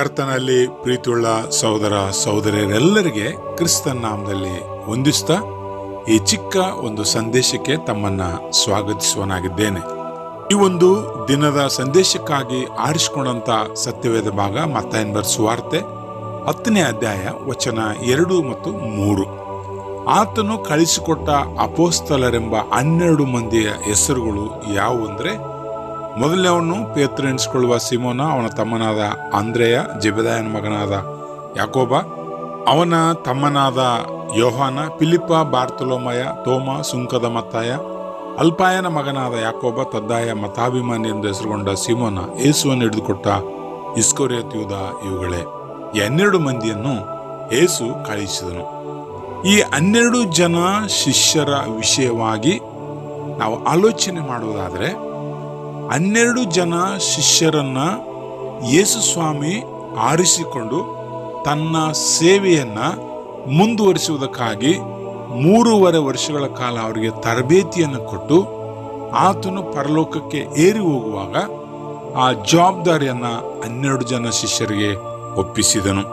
ಕರ್ತನಲ್ಲಿ ಪ್ರೀತಿಯುಳ್ಳ ಸಹೋದರ ಸಹೋದರಿಯರೆಲ್ಲರಿಗೆ ಕ್ರಿಸ್ತನ್ ನಾಮದಲ್ಲಿ ವಂದಿಸ್ತಾ ಈ ಚಿಕ್ಕ ಒಂದು ಸಂದೇಶಕ್ಕೆ ತಮ್ಮನ್ನ ಸ್ವಾಗತಿಸುವನಾಗಿದ್ದೇನೆ. ಈ ಒಂದು ದಿನದ ಸಂದೇಶಕ್ಕಾಗಿ ಆರಿಸಿಕೊಂಡಂತ ಸತ್ಯವೇದ ಭಾಗ ಮತ್ತಾಯನ್ಬರ್ ಸುವಾರ್ತೆ ಹತ್ತನೇ ಅಧ್ಯಾಯ ವಚನ ಎರಡು ಮತ್ತು ಮೂರು. ಆತನು ಕಳಿಸಿಕೊಟ್ಟ ಅಪೋಸ್ತಲರೆಂಬ ಹನ್ನೆರಡು ಮಂದಿಯ ಹೆಸರುಗಳು ಯಾವುವು ಅಂದ್ರೆ ಮೊದಲನೇವನು ಪೇತ್ರ ಎನಿಸಿಕೊಳ್ಳುವ ಸಿಮೋನ, ಅವನ ತಮ್ಮನಾದ ಅಂದ್ರೆಯ, ಜಿಬದಾಯನ ಮಗನಾದ ಯಾಕೋಬ, ಅವನ ತಮ್ಮನಾದ ಯೋಹಾನ, ಫಿಲಿಪ್ಪ, ಬಾರ್ತಲೋಮಯ, ತೋಮ, ಸುಂಕದ ಮತ್ತಾಯ, ಅಲ್ಪಾಯನ ಮಗನಾದ ಯಾಕೋಬ, ತದ್ದಾಯ, ಮತಾಭಿಮಾನಿ ಎಂದು ಹೆಸರುಗೊಂಡ ಸಿಮೋನ ಏಸುವನ್ನು ಹಿಡಿದುಕೊಟ್ಟ ಇಸ್ಕೋರಿಯತ್ ಯೂದ ಇವುಗಳೇ. ಹನ್ನೆರಡು ಮಂದಿಯನ್ನು ಏಸು ಕಳುಹಿಸಿದನು. ಈ ಹನ್ನೆರಡು ಜನ ಶಿಷ್ಯರ ವಿಷಯವಾಗಿ ನಾವು ಆಲೋಚನೆ ಮಾಡುವುದಾದರೆ ಹನ್ನೆರಡು ಜನ ಶಿಷ್ಯರನ್ನ ಯೇಸು ಸ್ವಾಮಿ ಆರಿಸಿಕೊಂಡು ತನ್ನ ಸೇವೆಯನ್ನ ಮುಂದುವರಿಸುವುದಕ್ಕಾಗಿ ಮೂರುವರೆ ವರ್ಷಗಳ ಕಾಲ ಅವರಿಗೆ ತರಬೇತಿಯನ್ನು ಕೊಟ್ಟು ಆತನು ಪರಲೋಕಕ್ಕೆ ಏರಿ ಹೋಗುವಾಗ ಆ ಜವಾಬ್ದಾರಿಯನ್ನ ಹನ್ನೆರಡು ಜನ ಶಿಷ್ಯರಿಗೆ ಒಪ್ಪಿಸಿದನು.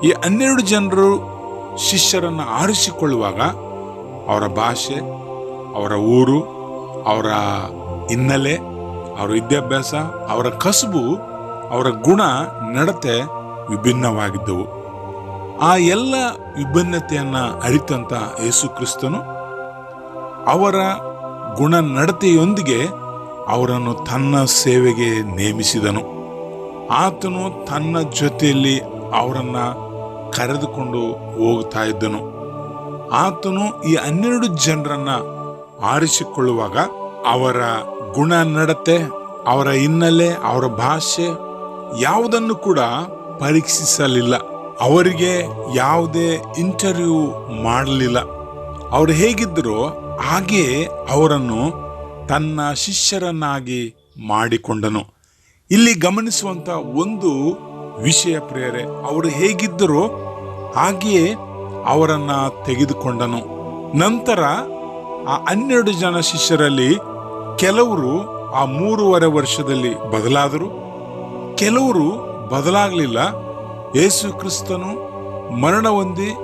ಈ ಹನ್ನೆರಡು ಜನರು ಶಿಷ್ಯರನ್ನು ಆರಿಸಿಕೊಳ್ಳುವಾಗ ಅವರ ಭಾಷೆ, ಅವರ ಊರು, ಅವರ ಹಿನ್ನೆಲೆ ಅವರ ವಿದ್ಯಾಭ್ಯಾಸ, ಅವರ ಕಸುಬು, ಅವರ ಗುಣ, ನಡತೆ ವಿಭಿನ್ನವಾಗಿದ್ದವು. ಆ ಎಲ್ಲ ವಿಭಿನ್ನತೆಯನ್ನು ಅರಿತಂಥ ಯೇಸು ಕ್ರಿಸ್ತನು ಅವರ ಗುಣ ನಡತೆಯೊಂದಿಗೆ ಅವರನ್ನು ತನ್ನ ಸೇವೆಗೆ ನೇಮಿಸಿದನು. ಆತನು ತನ್ನ ಜೊತೆಯಲ್ಲಿ ಅವರನ್ನು ಕರೆದುಕೊಂಡು ಹೋಗ್ತಾ ಇದ್ದನು. ಆತನು ಈ ಹನ್ನೆರಡು ಜನರನ್ನ ಆರಿಸಿಕೊಳ್ಳುವಾಗ ಅವರ ಗುಣ ನಡತೆ ಅವರ ಹಿನ್ನೆಲೆ, ಅವರ ಭಾಷೆ ಯಾವುದನ್ನು ಕೂಡ ಪರೀಕ್ಷಿಸಲಿಲ್ಲ. ಅವರಿಗೆ ಯಾವುದೇ ಇಂಟರ್ವ್ಯೂ ಮಾಡಲಿಲ್ಲ. ಅವರು ಹೇಗಿದ್ದರೋ ಹಾಗೆಯೇ ಅವರನ್ನು ತನ್ನ ಶಿಷ್ಯರನ್ನಾಗಿ ಮಾಡಿಕೊಂಡನು. ಇಲ್ಲಿ ಗಮನಿಸುವಂತ ಒಂದು ವಿಷಯ ಪ್ರೇರೆ ಅವರು ಹೇಗಿದ್ದರೋ ಹಾಗೆಯೇ ಅವರನ್ನು ತೆಗೆದುಕೊಂಡನು. ನಂತರ ಆ ಹನ್ನೆರಡು ಜನ ಶಿಷ್ಯರಲ್ಲಿ ಕೆಲವರು ಆ ಮೂರುವರೆ ವರ್ಷದಲ್ಲಿ ಬದಲಾದರು. ಕೆಲವರು ಬದಲಾಗಲಿಲ್ಲ. ಯೇಸು ಕ್ರಿಸ್ತನು ಮರಣ ಹೊಂದಿ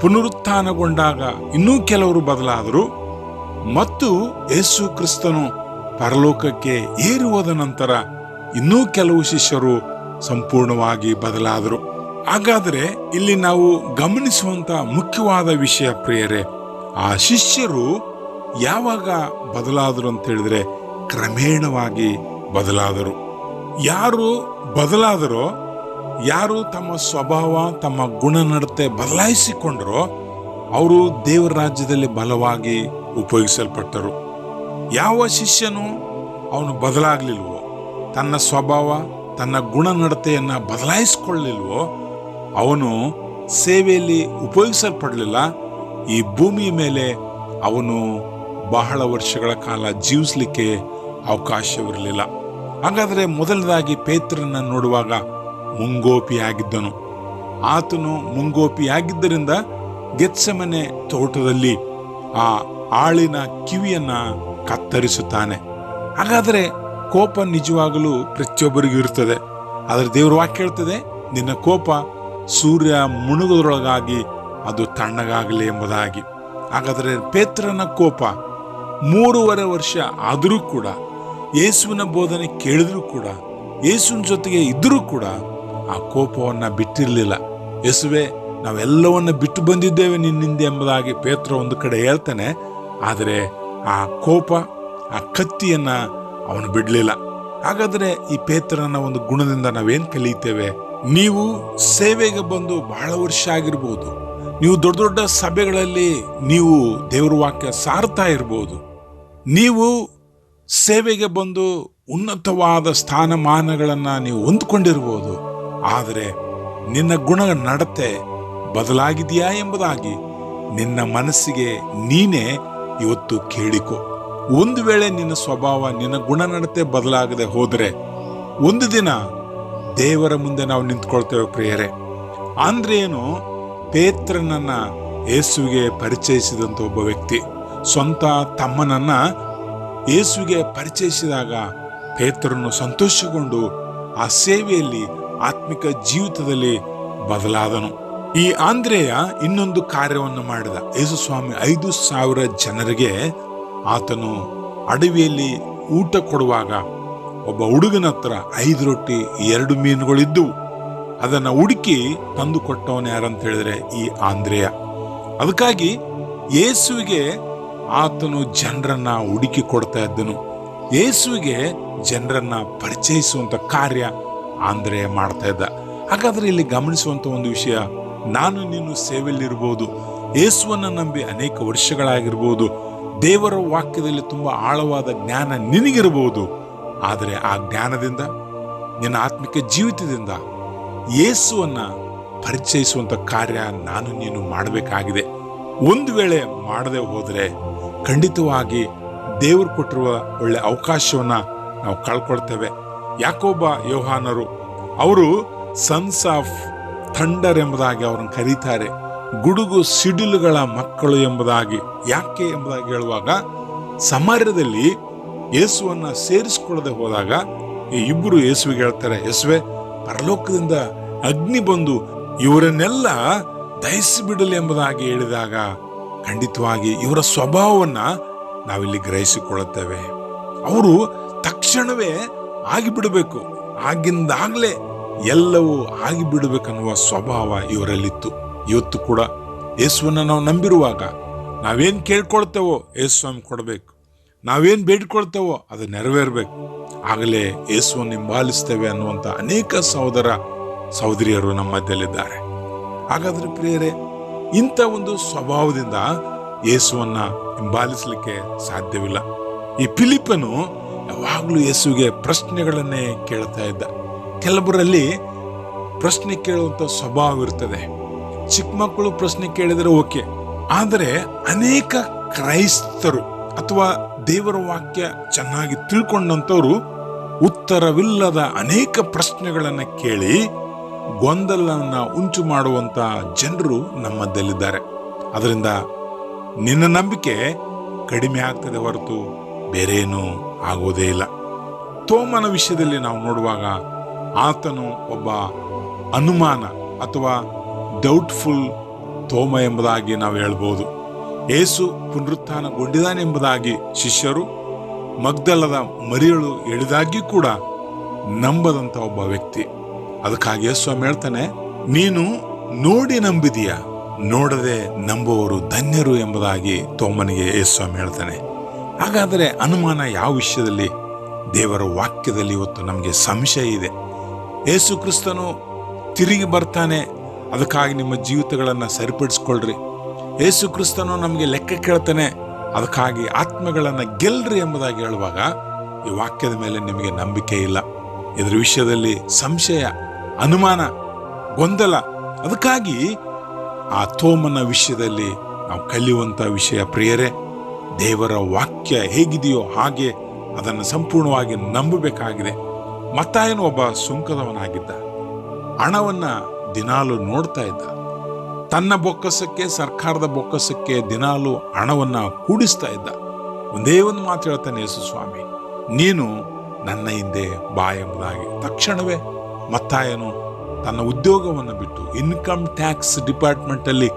ಪುನರುತ್ಥಾನಗೊಂಡಾಗ ಇನ್ನೂ ಕೆಲವರು ಬದಲಾದರು. ಮತ್ತು ಯೇಸು ಕ್ರಿಸ್ತನು ಪರಲೋಕಕ್ಕೆ ಏರುವುದ ನಂತರ ಇನ್ನೂ ಕೆಲವು ಶಿಷ್ಯರು ಸಂಪೂರ್ಣವಾಗಿ ಬದಲಾದರು. ಹಾಗಾದರೆ ಇಲ್ಲಿ ನಾವು ಗಮನಿಸುವಂತ ಮುಖ್ಯವಾದ ವಿಷಯ ಪ್ರಿಯರೇ, ಆ ಶಿಷ್ಯರು ಯಾವಾಗ ಬದಲಾದರು ಅಂತ ಹೇಳಿದ್ರೆ ಕ್ರಮೇಣವಾಗಿ ಬದಲಾದರು. ಯಾರು ಬದಲಾದರೋ, ಯಾರು ತಮ್ಮ ಸ್ವಭಾವ, ತಮ್ಮ ಗುಣ ನಡತೆ ಬದಲಾಯಿಸಿಕೊಂಡರೋ, ಅವರು ದೇವರ ರಾಜ್ಯದಲ್ಲಿ ಬಲವಾಗಿ ಉಪಯೋಗಿಸಲ್ಪಟ್ಟರು. ಯಾವ ಶಿಷ್ಯನು ಅವನು ಬದಲಾಗಲಿಲ್ವೋ, ತನ್ನ ಸ್ವಭಾವ, ತನ್ನ ಗುಣ ನಡತೆಯನ್ನು ಬದಲಾಯಿಸಿಕೊಳ್ಳಲಿಲ್ವೋ, ಅವನು ಸೇವೆಯಲ್ಲಿ ಉಪಯೋಗಿಸಲ್ಪಡಲಿಲ್ಲ. ಈ ಭೂಮಿಯ ಮೇಲೆ ಅವನು ಬಹಳ ವರ್ಷಗಳ ಕಾಲ ಜೀವಿಸಲಿಕ್ಕೆ ಅವಕಾಶವಿರಲಿಲ್ಲ. ಹಾಗಾದರೆ ಮೊದಲದಾಗಿ ಪೇತ್ರನ ನೋಡುವಾಗ ಮುಂಗೋಪಿಯಾಗಿದ್ದನು. ಆತನು ಮುಂಗೋಪಿಯಾಗಿದ್ದರಿಂದ ಗೆತ್ಸಮನೆ ತೋಟದಲ್ಲಿ ಆ ಆಳಿನ ಕಿವಿಯನ್ನ ಕತ್ತರಿಸುತ್ತಾನೆ. ಹಾಗಾದರೆ ಕೋಪ ನಿಜವಾಗಲೂ ಪ್ರತಿಯೊಬ್ಬರಿಗೂ ಇರ್ತದೆ. ಆದರೆ ದೇವರು ವಾಕ್ಯ ಹೇಳ್ತದೆ, ನಿನ್ನ ಕೋಪ ಸೂರ್ಯ ಮುಣುಗುದ್ರೊಳಗಾಗಿ ಅದು ತಣ್ಣಗಾಗಲಿ ಎಂಬುದಾಗಿ. ಹಾಗಾದರೆ ಪೇತ್ರನ ಕೋಪ ಮೂರುವರೆ ವರ್ಷ ಆದರೂ ಕೂಡ, ಯೇಸುವಿನ ಬೋಧನೆ ಕೇಳಿದ್ರೂ ಕೂಡ, ಯೇಸುವಿನ ಜೊತೆಗೆ ಇದ್ದರೂ ಕೂಡ ಆ ಕೋಪವನ್ನು ಬಿಟ್ಟಿರಲಿಲ್ಲ. ಯೇಸುವೆ, ನಾವೆಲ್ಲವನ್ನು ಬಿಟ್ಟು ಬಂದಿದ್ದೇವೆ ನಿನ್ನಿಂದ ಎಂಬುದಾಗಿ ಪೇತ್ರ ಒಂದು ಕಡೆ ಹೇಳ್ತಾನೆ, ಆದರೆ ಆ ಕೋಪ, ಆ ಕತ್ತಿಯನ್ನು ಅವನು ಬಿಡಲಿಲ್ಲ. ಹಾಗಾದರೆ ಈ ಪೇತ್ರನ ಒಂದು ಗುಣದಿಂದ ನಾವೇನು ಕಲಿತೇವೆ ನೀವು ಸೇವೆಗೆ ಬಂದು ಬಹಳ ವರ್ಷ ಆಗಿರ್ಬೋದು. ನೀವು ದೊಡ್ಡ ದೊಡ್ಡ ಸಭೆಗಳಲ್ಲಿ ನೀವು ದೇವರ ವಾಕ್ಯ ಸಾರ್ತಾ ಇರ್ಬೋದು. ನೀವು ಸೇವೆಗೆ ಬಂದು ಉನ್ನತವಾದ ಸ್ಥಾನಮಾನಗಳನ್ನು ನೀವು ಹೊಂದ್ಕೊಂಡಿರ್ಬೋದು, ಆದರೆ ನಿನ್ನ ಗುಣ ನಡತೆ ಬದಲಾಗಿದೆಯಾ ಎಂಬುದಾಗಿ ನಿನ್ನ ಮನಸ್ಸಿಗೆ ನೀನೇ ಇವತ್ತು ಕೇಳಿಕೊ. ಒಂದು ವೇಳೆ ನಿನ್ನ ಸ್ವಭಾವ, ನಿನ್ನ ಗುಣನಡತೆ ಬದಲಾಗದೆ ಹೋದರೆ ಒಂದು ದಿನ ದೇವರ ಮುಂದೆ ನಾವು ನಿಂತ್ಕೊಳ್ತೇವೆ ಪ್ರಿಯರೇ. ಅಂದ್ರೇನು ಪೇತ್ರನನ್ನ ಯೇಸುವಿಗೆ ಪರಿಚಯಿಸಿದಂತ ಒಬ್ಬ ವ್ಯಕ್ತಿ. ಸ್ವಂತ ತಮ್ಮನನ್ನ ಯೇಸುವಿಗೆ ಪರಿಚಯಿಸಿದಾಗ ಪೇತ್ರನು ಸಂತೋಷಗೊಂಡು ಆ ಸೇವೆಯಲ್ಲಿ ಆತ್ಮಿಕ ಜೀವಿತದಲ್ಲಿ ಬದಲಾದನು. ಈ ಆಂದ್ರೇಯ ಇನ್ನೊಂದು ಕಾರ್ಯವನ್ನು ಮಾಡಿದ ಯೇಸುಸ್ವಾಮಿ ಐದು ಸಾವಿರ ಜನರಿಗೆ ಆತನು ಅಡವಿಯಲ್ಲಿ ಊಟ ಕೊಡುವಾಗ ಒಬ್ಬ ಹುಡುಗನ ಹತ್ರ ಐದು ರೊಟ್ಟಿ, ಎರಡು ಮೀನುಗಳಿದ್ದವು. ಅದನ್ನ ಹುಡುಕಿ ತಂದು ಕೊಟ್ಟವನು ಯಾರಂತ ಹೇಳಿದ್ರೆ ಈ ಆಂದ್ರೇಯ. ಅದಕ್ಕಾಗಿ ಯೇಸುವಿಗೆ ಆತನು ಜನರನ್ನ ಹುಡುಕಿ ಕೊಡ್ತಾ ಇದ್ದನು. ಯೇಸುವಿಗೆ ಜನರನ್ನ ಪರಿಚಯಿಸುವಂತ ಕಾರ್ಯ ಆಂದ್ರೆ ಮಾಡ್ತಾ ಇದ್ದ. ಹಾಗಾದ್ರೆ ಇಲ್ಲಿ ಗಮನಿಸುವಂತ ಒಂದು ವಿಷಯ, ನಾನು ನೀನು ಸೇವೆಯಲ್ಲಿರ್ಬೋದು, ಯೇಸುವನ್ನ ನಂಬಿ ಅನೇಕ ವರ್ಷಗಳಾಗಿರ್ಬೋದು, ದೇವರ ವಾಕ್ಯದಲ್ಲಿ ತುಂಬಾ ಆಳವಾದ ಜ್ಞಾನ ನಿನಗಿರಬಹುದು ಆದರೆ ಆ ಜ್ಞಾನದಿಂದ, ನಿನ್ನ ಆತ್ಮಿಕ ಜೀವಿತದಿಂದ ಯೇಸುವನ್ನ ಪರಿಚಯಿಸುವಂತ ಕಾರ್ಯ ನಾನು ನೀನು ಮಾಡಬೇಕಾಗಿದೆ. ಒಂದು ವೇಳೆ ಮಾಡದೆ ಹೋದರೆ ಖಂಡಿತವಾಗಿ ದೇವರು ಕೊಟ್ಟಿರುವ ಒಳ್ಳೆ ಅವಕಾಶವನ್ನ ನಾವು ಕಳ್ಕೊಳ್ತೇವೆ. ಯಾಕೊಬ್ಬ ಯೋಹಾನರು, ಅವರು ಸನ್ಸ್ ಆಫ್ ಥಂಡರ್ ಎಂಬುದಾಗಿ ಅವರನ್ನು ಕರೀತಾರೆ. ಗುಡುಗು ಸಿಡಿಲುಗಳ ಮಕ್ಕಳು ಎಂಬುದಾಗಿ. ಯಾಕೆ ಎಂಬುದಾಗಿ ಹೇಳುವಾಗ, ಸಮಾರ್ಯದಲ್ಲಿ ಯೇಸುವನ್ನ ಸೇರಿಸಿಕೊಳ್ಳದೆ ಹೋದಾಗ, ಈ ಇಬ್ಬರು ಯೇಸುವಿಗೆ ಹೇಳ್ತಾರೆ, ಯೇಸುವೆ, ಪರಲೋಕದಿಂದ ಅಗ್ನಿ ಬಂದು ಇವರನ್ನೆಲ್ಲ ದಹಿಸಿಬಿಡಲಿ ಎಂಬುದಾಗಿ ಹೇಳಿದಾಗ ಖಂಡಿತವಾಗಿ ಇವರ ಸ್ವಭಾವವನ್ನು ನಾವಿಲ್ಲಿ ಗ್ರಹಿಸಿಕೊಳ್ಳುತ್ತೇವೆ. ಅವರು ತಕ್ಷಣವೇ ಆಗಿಬಿಡಬೇಕು. ಆಗಿಂದಾಗಲೇ ಎಲ್ಲವೂ ಆಗಿಬಿಡಬೇಕನ್ನುವ ಸ್ವಭಾವ ಇವರಲ್ಲಿತ್ತು. ಇವತ್ತು ಕೂಡ ಯೇಸುವನ್ನು ನಾವು ನಂಬಿರುವಾಗ ನಾವೇನು ಕೇಳ್ಕೊಳ್ತೇವೋ ಯೇಸು ಸ್ವಾಮಿ ಕೊಡಬೇಕು. ನಾವೇನು ಬೇಡಿಕೊಳ್ತೇವೋ ಅದು ನೆರವೇರಬೇಕು. ಆಗಲೇ ಯೇಸುವನ್ನು ಹಿಂಬಾಲಿಸ್ತೇವೆ ಅನ್ನುವಂಥ ಅನೇಕ ಸಹೋದರ ಸಹೋದರಿಯರು ನಮ್ಮ ಮಧ್ಯದಲ್ಲಿದ್ದಾರೆ ಹಾಗಾದರೆ ಪ್ರಿಯರೇ ಇಂಥ ಒಂದು ಸ್ವಭಾವದಿಂದ ಯೇಸುವನ್ನ ಹಿಂಬಾಲಿಸಲಿಕ್ಕೆ ಸಾಧ್ಯವಿಲ್ಲ. ಈ ಫಿಲಿಪನು ಯಾವಾಗಲೂ ಯೇಸುವಿಗೆ ಪ್ರಶ್ನೆಗಳನ್ನೇ ಕೇಳ್ತಾ ಇದ್ದ. ಕೆಲವರಲ್ಲಿ ಪ್ರಶ್ನೆ ಕೇಳುವಂಥ ಸ್ವಭಾವ ಇರ್ತದೆ. ಚಿಕ್ಕ ಮಕ್ಕಳು ಪ್ರಶ್ನೆ ಕೇಳಿದರೆ ಓಕೆ. ಆದರೆ ಅನೇಕ ಕ್ರೈಸ್ತರು ಅಥವಾ ದೇವರ ವಾಕ್ಯ ಚೆನ್ನಾಗಿ ತಿಳ್ಕೊಂಡಂಥವ್ರು ಉತ್ತರವಿಲ್ಲದ ಅನೇಕ ಪ್ರಶ್ನೆಗಳನ್ನು ಕೇಳಿ ಗೊಂದಲನ್ನ ಉಂಟು ಮಾಡುವಂತ ಜನರು ನಮ್ಮದ್ದಲ್ಲಿದ್ದಾರೆ ಅದರಿಂದ ನಿನ್ನ ನಂಬಿಕೆ ಕಡಿಮೆ ಆಗ್ತದೆ ಹೊರತು ಬೇರೇನೂ ಆಗೋದೇ ಇಲ್ಲ. ತೋಮನ ವಿಷಯದಲ್ಲಿ ನಾವು ನೋಡುವಾಗ ಆತನು ಒಬ್ಬ ಅನುಮಾನ ಅಥವಾ ಡೌಟ್ಫುಲ್ ತೋಮ ಎಂಬುದಾಗಿ ನಾವು ಹೇಳ್ಬೋದು. ಏಸು ಪುನರುತ್ಥಾನಗೊಂಡಿದ್ದಾನೆಂಬುದಾಗಿ ಶಿಷ್ಯರು, ಮಗ್ದಲದ ಮರಿಯಳು ಹೇಳಿದಾಗ್ಯೂ ಕೂಡ ನಂಬದಂಥ ಒಬ್ಬ ವ್ಯಕ್ತಿ. ಅದಕ್ಕಾಗಿ ಸ್ವಾಮಿ ಹೇಳ್ತಾನೆ, ನೀನು ನೋಡಿ ನಂಬಿದೀಯ, ನೋಡದೆ ನಂಬುವವರು ಧನ್ಯರು ಎಂಬುದಾಗಿ ತೋಮನಿಗೆ ಯೇಸ್ವಾಮಿ ಹೇಳ್ತಾನೆ. ಹಾಗಾದರೆ ಅನುಮಾನ ಯಾವ ವಿಷಯದಲ್ಲಿ? ದೇವರ ವಾಕ್ಯದಲ್ಲಿ ಇವತ್ತು ನಮಗೆ ಸಂಶಯ ಇದೆ. ಯೇಸು ಕ್ರಿಸ್ತನು ತಿರುಗಿ ಬರ್ತಾನೆ, ಅದಕ್ಕಾಗಿ ನಿಮ್ಮ ಜೀವಿತಗಳನ್ನು ಸರಿಪಡಿಸ್ಕೊಳ್ರಿ. ಯೇಸು ಕ್ರಿಸ್ತನು ನಮಗೆ ಲೆಕ್ಕ ಕೇಳ್ತಾನೆ, ಅದಕ್ಕಾಗಿ ಆತ್ಮಗಳನ್ನು ಗೆಲ್ರಿ ಎಂಬುದಾಗಿ ಹೇಳುವಾಗ ಈ ವಾಕ್ಯದ ಮೇಲೆ ನಿಮಗೆ ನಂಬಿಕೆ ಇಲ್ಲ. ಇದರ ವಿಷಯದಲ್ಲಿ ಸಂಶಯ ಅನುಮಾನ, ಗೊಂದಲ. ಅದಕ್ಕಾಗಿ ಆ ತೋಮನ ವಿಷಯದಲ್ಲಿ ನಾವು ಕಲಿಯುವಂಥ ವಿಷಯ, ಪ್ರಿಯರೇ, ದೇವರ ವಾಕ್ಯ ಹೇಗಿದೆಯೋ ಹಾಗೆ ಅದನ್ನು ಸಂಪೂರ್ಣವಾಗಿ ನಂಬಬೇಕಾಗಿದೆ. ಮತ್ತಾಯನು ಒಬ್ಬ ಸುಂಕದವನಾಗಿದ್ದ. ಹಣವನ್ನು ದಿನಾಲು ನೋಡ್ತಾ ಇದ್ದ. ತನ್ನ ಬೊಕ್ಕಸಕ್ಕೆ, ಸರ್ಕಾರದ ಬೊಕ್ಕಸಕ್ಕೆ ದಿನಾಲು ಹಣವನ್ನು ಕೂಡಿಸ್ತಾ ಇದ್ದ. ಒಂದೇ ಒಂದು ಮಾತು ಹೇಳ್ತಾನೆ ಯೇಸು ಸ್ವಾಮಿ, ನೀನು ನನ್ನ ಹಿಂದೆ ಬಾ ಎಂಬುದಾಗಿ ತಕ್ಷಣವೇ ಮತ್ತಾಯನು ತನ್ನ ಉದ್ಯೋಗವನ್ನು ಬಿಟ್ಟು ಇನ್ಕಮ್ ಟ್ಯಾಕ್ಸ್ ಡಿಪಾರ್ಟ್ಮೆಂಟಲ್ಲಿ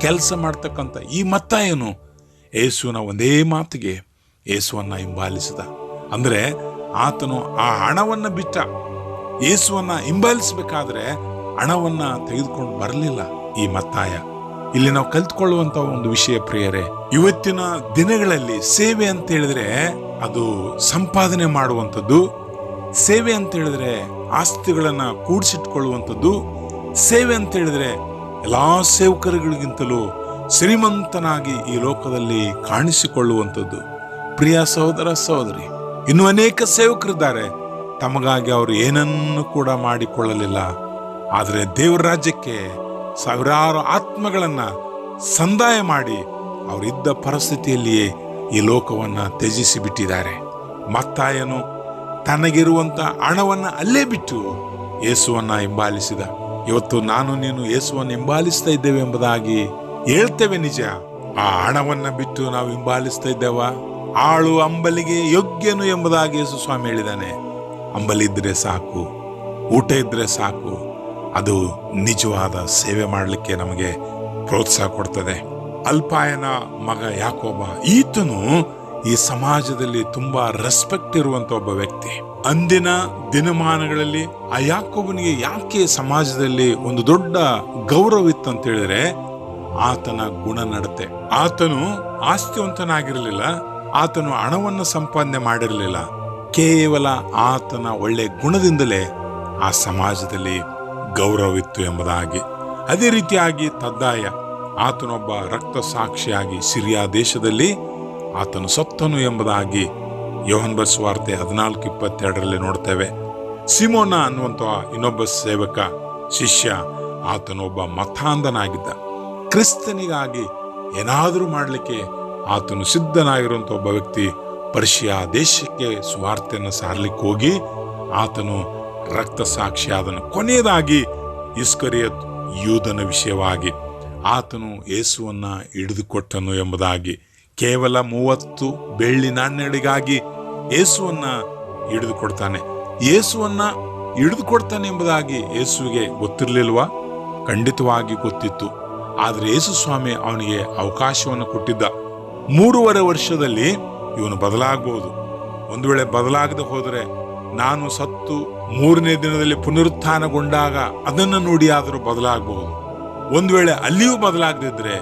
ಕೆಲಸ ಮಾಡ್ತಕ್ಕಂಥ ಈ ಮತ್ತಾಯನು ಯೇಸುವಿನ ಒಂದೇ ಮಾತಿಗೆ ಯೇಸುವನ್ನ ಹಿಂಬಾಲಿಸಿದ. ಅಂದರೆ ಆತನು ಆ ಹಣವನ್ನು ಬಿಟ್ಟ. ಯೇಸುವನ್ನ ಹಿಂಬಾಲಿಸಬೇಕಾದ್ರೆ ಹಣವನ್ನು ತೆಗೆದುಕೊಂಡು ಬರಲಿಲ್ಲ ಈ ಮತ್ತಾಯ. ಇಲ್ಲಿ ನಾವು ಕಲ್ತ್ಕೊಳ್ಳುವಂಥ ಒಂದು ವಿಷಯ ಪ್ರಿಯರೇ, ಇವತ್ತಿನ ದಿನಗಳಲ್ಲಿ ಸೇವೆ ಅಂತ ಹೇಳಿದ್ರೆ ಅದು ಸಂಪಾದನೆ ಮಾಡುವಂಥದ್ದು. ಸೇವೆ ಅಂತ ಹೇಳಿದ್ರೆ ಆಸ್ತಿಗಳನ್ನ ಕೂಡಿಸಿಟ್ಕೊಳ್ಳುವಂಥದ್ದು ಸೇವೆ ಅಂತ ಹೇಳಿದ್ರೆ ಎಲ್ಲ ಸೇವಕರುಗಳಿಗಿಂತಲೂ ಶ್ರೀಮಂತನಾಗಿ ಈ ಲೋಕದಲ್ಲಿ ಕಾಣಿಸಿಕೊಳ್ಳುವಂಥದ್ದು. ಪ್ರಿಯ ಸಹೋದರ ಸಹೋದರಿ, ಇನ್ನು ಅನೇಕ ಸೇವಕರಿದ್ದಾರೆ. ತಮಗಾಗಿ ಅವರು ಏನನ್ನು ಕೂಡ ಮಾಡಿಕೊಳ್ಳಲಿಲ್ಲ. ಆದರೆ ದೇವರ ರಾಜ್ಯಕ್ಕೆ ಸಾವಿರಾರು ಆತ್ಮಗಳನ್ನು ಸಂದಾಯ ಮಾಡಿ ಅವರಿದ್ದ ಪರಿಸ್ಥಿತಿಯಲ್ಲಿಯೇ ಈ ಲೋಕವನ್ನು ತ್ಯಜಿಸಿ ಬಿಟ್ಟಿದ್ದಾರೆ ಮತ್ತಾಯನು ತನಗಿರುವಂತ ಹಣವನ್ನು ಅಲ್ಲೇ ಬಿಟ್ಟು ಯೇಸುವನ್ನ ಹಿಂಬಾಲಿಸಿದ. ಇವತ್ತು ನಾನು ನೀನು ಯೇಸುವನ್ನು ಹಿಂಬಾಲಿಸ್ತಾ ಇದ್ದೇವೆ ಎಂಬುದಾಗಿ ಹೇಳ್ತೇವೆ ನಿಜ. ಆ ಹಣವನ್ನ ಬಿಟ್ಟು ನಾವು ಹಿಂಬಾಲಿಸ್ತಾ ಇದ್ದೇವ? ಆಳು ಅಂಬಲಿಗೆ ಯೋಗ್ಯನು ಎಂಬುದಾಗಿ ಯೇಸು ಸ್ವಾಮಿ ಹೇಳಿದಾನೆ ಅಂಬಲಿದ್ರೆ ಸಾಕು, ಊಟ ಇದ್ರೆ ಸಾಕು, ಅದು ನಿಜವಾದ ಸೇವೆ ಮಾಡಲಿಕ್ಕೆ ನಮಗೆ ಪ್ರೋತ್ಸಾಹ ಕೊಡ್ತದೆ. ಅಲ್ಪಾಯನ ಮಗ ಯಾಕೋಬ, ಈತನು ಈ ಸಮಾಜದಲ್ಲಿ ತುಂಬಾ ರೆಸ್ಪೆಕ್ಟ್ ಇರುವಂತ ಒಬ್ಬ ವ್ಯಕ್ತಿ. ಅಂದಿನ ದಿನಮಾನಗಳಲ್ಲಿ ಆ ಯಾಕೋಬನಿಗೆ ಯಾಕೆ ಸಮಾಜದಲ್ಲಿ ಒಂದು ದೊಡ್ಡ ಗೌರವ ಇತ್ತು ಅಂತ ಹೇಳಿದ್ರೆ, ಆತನ ಗುಣನಡತೆ. ಆತನು ಆಸ್ತಿವಂತನಾಗಿರಲಿಲ್ಲ, ಆತನು ಹಣವನ್ನು ಸಂಪಾದನೆ ಮಾಡಿರಲಿಲ್ಲ. ಕೇವಲ ಆತನ ಒಳ್ಳೆ ಗುಣದಿಂದಲೇ ಆ ಸಮಾಜದಲ್ಲಿ ಗೌರವವಿತ್ತು ಎಂಬುದಾಗಿ. ಅದೇ ರೀತಿಯಾಗಿ ತದ್ದಾಯ, ಆತನೊಬ್ಬ ರಕ್ತ ಸಾಕ್ಷಿಯಾಗಿ ಸಿರಿಯಾ ದೇಶದಲ್ಲಿ ಆತನು ಸತ್ತನು ಎಂಬುದಾಗಿ ಯೋಹನ್ ವಾರ್ತೆ ಹದಿನಾಲ್ಕು ಇಪ್ಪತ್ತೆರಡರಲ್ಲಿ ನೋಡ್ತೇವೆ. ಸಿಮೋನ ಅನ್ನುವಂಥ ಇನ್ನೊಬ್ಬ ಸೇವಕ ಶಿಷ್ಯ ಆತನೊಬ್ಬ ಮತಾಂಧನಾಗಿದ್ದ. ಕ್ರಿಸ್ತನಿಗಾಗಿ ಏನಾದರೂ ಮಾಡಲಿಕ್ಕೆ ಆತನು ಸಿದ್ಧನಾಗಿರುವಂಥ ಒಬ್ಬ ವ್ಯಕ್ತಿ ಪರ್ಷಿಯಾ ದೇಶಕ್ಕೆ ಸುವಾರ್ತೆಯನ್ನು ಸಾರಲಿಕ್ಕೆ ಹೋಗಿ ಆತನು ರಕ್ತ ಸಾಕ್ಷಿಯಾದನು ಕೊನೆಯದಾಗಿ ಇಸ್ಕರಿಯತ್ ಯೂದನ ವಿಷಯವಾಗಿ ಆತನು ಯೇಸುವನ್ನ ಹಿಡಿದುಕೊಟ್ಟನು ಎಂಬುದಾಗಿ ಕೇವಲ ಮೂವತ್ತು ಬೆಳ್ಳಿ ನಾಣ್ಯಗಳಿಗಾಗಿ ಯೇಸುವನ್ನ ಹಿಡಿದುಕೊಡ್ತಾನೆ. ಯೇಸುವನ್ನ ಹಿಡಿದುಕೊಡ್ತಾನೆ ಎಂಬುದಾಗಿ ಯೇಸುವಿಗೆ ಗೊತ್ತಿರಲಿಲ್ವಾ? ಖಂಡಿತವಾಗಿ ಗೊತ್ತಿತ್ತು. ಆದರೆ ಯೇಸು ಸ್ವಾಮಿ ಅವನಿಗೆ ಅವಕಾಶವನ್ನು ಕೊಟ್ಟಿದ್ದ. ಮೂರುವರೆ ವರ್ಷದಲ್ಲಿ ಇವನು ಬದಲಾಗಬಹುದು ಒಂದು ವೇಳೆ ಬದಲಾಗದೆ ಹೋದರೆ ನಾನು ಸತ್ತು ಮೂರನೇ ದಿನದಲ್ಲಿ ಪುನರುತ್ಥಾನಗೊಂಡಾಗ ಅದನ್ನು ನೋಡಿ ಆದರೂ ಬದಲಾಗಬಹುದು ಒಂದು ವೇಳೆ ಅಲ್ಲಿಯೂ ಬದಲಾಗದಿದ್ದರೆ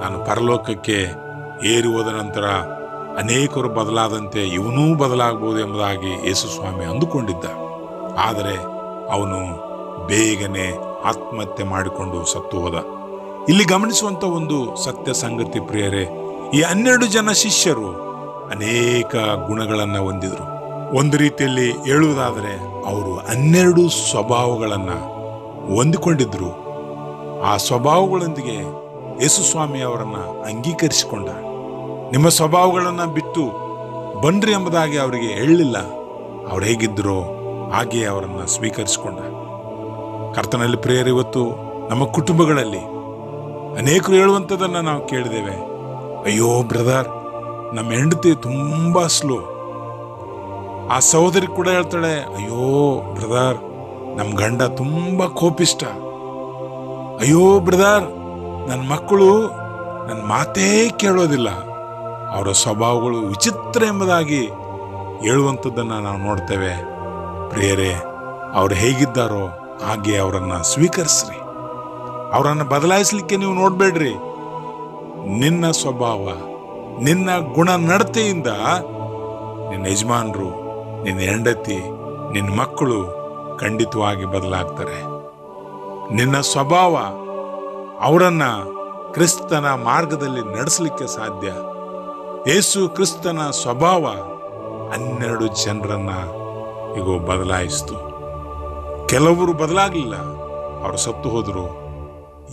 ನಾನು ಪರಲೋಕಕ್ಕೆ ಏರಿ ಹೋದ ನಂತರ ಅನೇಕರು ಬದಲಾದಂತೆ ಇವನೂ ಬದಲಾಗಬಹುದು ಎಂಬುದಾಗಿ ಯೇಸು ಸ್ವಾಮಿ ಅಂದುಕೊಂಡಿದ್ದ. ಆದರೆ ಅವನು ಬೇಗನೆ ಆತ್ಮಹತ್ಯೆ ಮಾಡಿಕೊಂಡು ಸತ್ತು ಹೋದ. ಇಲ್ಲಿ ಗಮನಿಸುವಂಥ ಒಂದು ಸತ್ಯ ಸಂಗತಿ ಪ್ರಿಯರೇ, ಈ ಹನ್ನೆರಡು ಜನ ಶಿಷ್ಯರು ಅನೇಕ ಗುಣಗಳನ್ನು ಹೊಂದಿದರು. ಒಂದು ರೀತಿಯಲ್ಲಿ ಹೇಳುವುದಾದರೆ ಅವರು ಹನ್ನೆರಡು ಸ್ವಭಾವಗಳನ್ನು ಹೊಂದಿಕೊಂಡಿದ್ದರು ಆ ಸ್ವಭಾವಗಳೊಂದಿಗೆ ಯೇಸು ಸ್ವಾಮಿ ಅವರನ್ನ ಅಂಗೀಕರಿಸಿಕೊಂಡ. ನಿಮ್ಮ ಸ್ವಭಾವಗಳನ್ನ ಬಿಟ್ಟು ಬನ್ರಿ ಎಂಬುದಾಗಿ ಅವರಿಗೆ ಹೇಳಲಿಲ್ಲ. ಅವ್ರು ಹೇಗಿದ್ದರೋ ಹಾಗೆ ಅವರನ್ನ ಸ್ವೀಕರಿಸಿಕೊಂಡ. ಕರ್ತನಲ್ಲಿ ಪ್ರೇಯರ್, ಇವತ್ತು ನಮ್ಮ ಕುಟುಂಬಗಳಲ್ಲಿ ಅನೇಕರು ಹೇಳುವಂಥದ್ದನ್ನು ನಾವು ಕೇಳಿದ್ದೇವೆ. ಅಯ್ಯೋ ಬ್ರದರ್, ನಮ್ಮ ಹೆಂಡತಿ ತುಂಬ ಸ್ಲೋ. ಆ ಸಹೋದರಿ ಕೂಡ ಹೇಳ್ತಾಳೆ, ಅಯ್ಯೋ ಬ್ರದರ್ ನಮ್ಮ ಗಂಡ ತುಂಬ ಕೋಪಿಷ್ಟ. ಅಯ್ಯೋ ಬ್ರದರ್ ನನ್ನ ಮಕ್ಕಳು ನನ್ನ ಮಾತೇ ಕೇಳೋದಿಲ್ಲ. ಅವರ ಸ್ವಭಾವಗಳು ವಿಚಿತ್ರ ಎಂಬುದಾಗಿ ಹೇಳುವಂಥದ್ದನ್ನು ನಾವು ನೋಡ್ತೇವೆ. ಪ್ರಿಯರೇ, ಅವರು ಹೇಗಿದ್ದಾರೋ ಹಾಗೆ ಅವರನ್ನು ಸ್ವೀಕರಿಸ್ರಿ. ಅವರನ್ನು ಬದಲಾಯಿಸಲಿಕ್ಕೆ ನೀವು ನೋಡಬೇಡ್ರಿ. ನಿನ್ನ ಸ್ವಭಾವ, ನಿನ್ನ ಗುಣ ನಡತೆಯಿಂದ ನಿನ್ನ ಯಜಮಾನರು, ನಿನ್ನ ಹೆಂಡತಿ, ನಿನ್ನ ಮಕ್ಕಳು ಖಂಡಿತವಾಗಿ ಬದಲಾಗ್ತಾರೆ. ನಿನ್ನ ಸ್ವಭಾವ ಅವರನ್ನ ಕ್ರಿಸ್ತನ ಮಾರ್ಗದಲ್ಲಿ ನಡೆಸಲಿಕ್ಕೆ ಸಾಧ್ಯ. ಏಸು ಕ್ರಿಸ್ತನ ಸ್ವಭಾವ ಹನ್ನೆರಡು ಜನರನ್ನ ಈಗ ಬದಲಾಯಿಸ್ತು. ಕೆಲವರು ಬದಲಾಗಲಿಲ್ಲ, ಅವರು ಸತ್ತು ಹೋದರು.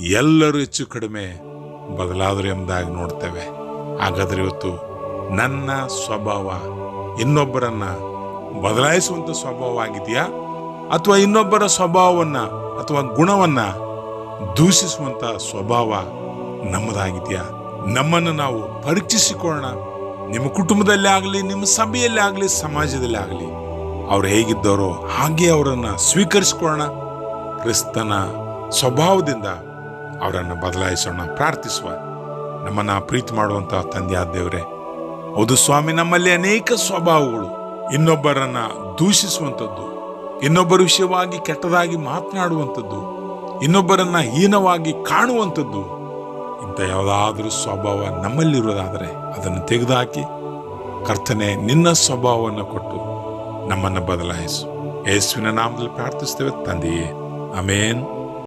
ಎಲ್ಲರೂ ಹೆಚ್ಚು ಕಡಿಮೆ ಬದಲಾದರು ಎಂಬುದಾಗಿ ನೋಡ್ತೇವೆ. ಹಾಗಾದ್ರೆ ಇವತ್ತು ನನ್ನ ಸ್ವಭಾವ ಇನ್ನೊಬ್ಬರನ್ನ ಬದಲಾಯಿಸುವಂತ ಸ್ವಭಾವ ಆಗಿದೆಯಾ ಅಥವಾ ಇನ್ನೊಬ್ಬರ ಸ್ವಭಾವವನ್ನ ಅಥವಾ ಗುಣವನ್ನ ದೂಷಿಸುವಂತ ಸ್ವಭಾವ ನಮ್ಮದಾಗಿದೆಯಾ? ನಮ್ಮನ್ನು ನಾವು ಪರೀಕ್ಷಿಸಿಕೊಳ್ಳೋಣ. ನಿಮ್ಮ ಕುಟುಂಬದಲ್ಲಿ ಆಗಲಿ, ನಿಮ್ಮ ಸಭೆಯಲ್ಲಿ ಆಗಲಿ, ಸಮಾಜದಲ್ಲಿ ಆಗಲಿ, ಅವ್ರು ಹೇಗಿದ್ದವರೋ ಹಾಗೆ ಅವರನ್ನು ಸ್ವೀಕರಿಸಿಕೊಳ್ಳೋಣ. ಕ್ರಿಸ್ತನ ಸ್ವಭಾವದಿಂದ ಅವರನ್ನು ಬದಲಾಯಿಸೋಣ. ಪ್ರಾರ್ಥಿಸುವ ನಮ್ಮನ್ನು ಪ್ರೀತಿ ಮಾಡುವಂತಹ ತಂದೆಯ ದೇವರೇ, ಹೌದು ಸ್ವಾಮಿ, ನಮ್ಮಲ್ಲಿ ಅನೇಕ ಸ್ವಭಾವಗಳು. ಇನ್ನೊಬ್ಬರನ್ನು ದೂಷಿಸುವಂಥದ್ದು, ಇನ್ನೊಬ್ಬರ ವಿಷಯವಾಗಿ ಕೆಟ್ಟದಾಗಿ ಮಾತನಾಡುವಂಥದ್ದು ಇನ್ನೊಬ್ಬರನ್ನ ಹೀನವಾಗಿ ಕಾಣುವಂಥದ್ದು ಇಂಥ ಯಾವುದಾದ್ರೂ ಸ್ವಭಾವ ನಮ್ಮಲ್ಲಿರುವುದಾದರೆ ಅದನ್ನು ತೆಗೆದುಹಾಕಿ ಕರ್ತನೆ ನಿನ್ನ ಸ್ವಭಾವವನ್ನು ಕೊಟ್ಟು ನಮ್ಮನ್ನು ಬದಲಾಯಿಸು. ಯೇಸುವಿನ ನಾಮದಲ್ಲಿ ಪ್ರಾರ್ಥಿಸ್ತೇವೆ ತಂದೆಯೇ. ಅಮೇನ್